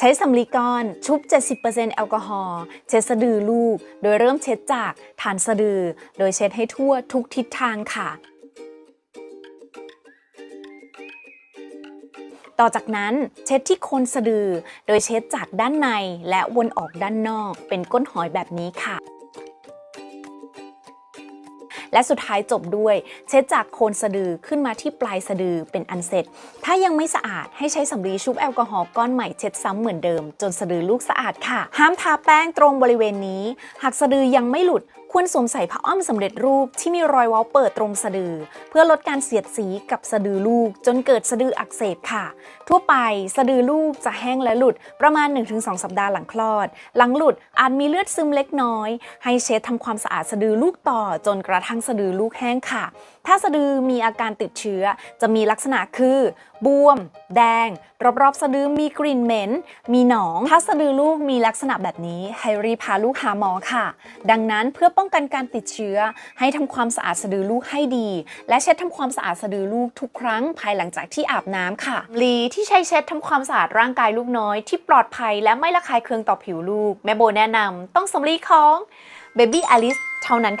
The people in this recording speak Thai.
ใช้สำลีก้อนชุบ 70%แอลกอฮอล์เช็ดสะดือลูก โดยเริ่มเช็ดจากฐานสะดือ โดยเช็ดให้ทั่วทุกทิศทางค่ะ ต่อจากนั้นเช็ดที่โคนสะดือ โดยเช็ดจากด้านในและวนออกด้านนอกเป็นก้นหอยแบบนี้ค่ะ และสุดท้ายจบด้วย เช็ดจากโคนสะดือขึ้นมาที่ปลายสะดือเป็นอันเสร็จ ถ้ายังไม่สะอาดให้ใช้สำลีชุบแอลกอฮอล์ก้อนใหม่เช็ดซ้ำเหมือนเดิม จนสะดือลูกสะอาดค่ะ ห้ามทาแป้งตรงบริเวณนี้ หากสะดือยังไม่หลุดควรสวมใส่ผ้าอ้อมสำเร็จรูปที่มีรอยเว้าเปิดตรงสะดือ เพื่อลดการเสียดสีกับสะดือลูก จนเกิดสะดืออักเสบค่ะ ทั่วไปสะดือลูกจะแห้งและหลุดประมาณ 1-2 สัปดาห์หลังคลอด หลังหลุดอาจมีเลือดซึมเล็กน้อย ให้เช็ดทำความสะอาดสะดือลูกต่อ จนกระทั่งสะดือลูกแห้งค่ะ ถ้าสะดือมีอาการติดเชื้อ จะมีลักษณะคือบวม แดง รอบๆ สะดือมีกลิ่นเหม็น มีหนอง ถ้าสะดือลูกมีลักษณะแบบนี้ให้รีพาลูกหาหมอค่ะ ดังนั้นเพื่อป้องกันการติดเชื้อ ให้ทำความสะอาดสะดือลูกให้ดี และเช็ดทำความสะอาดสะดือลูกทุกครั้งภายหลังจากที่อาบน้ำค่ะลีที่ใช้เช็ดทำความสะอาดร่างกายลูกน้อย ที่ปลอดภัยและไม่ระคายเคืองต่อผิวลูก แม่โบแนะนำต้องสำลีของ Baby Alice เท่านั้นค่ะ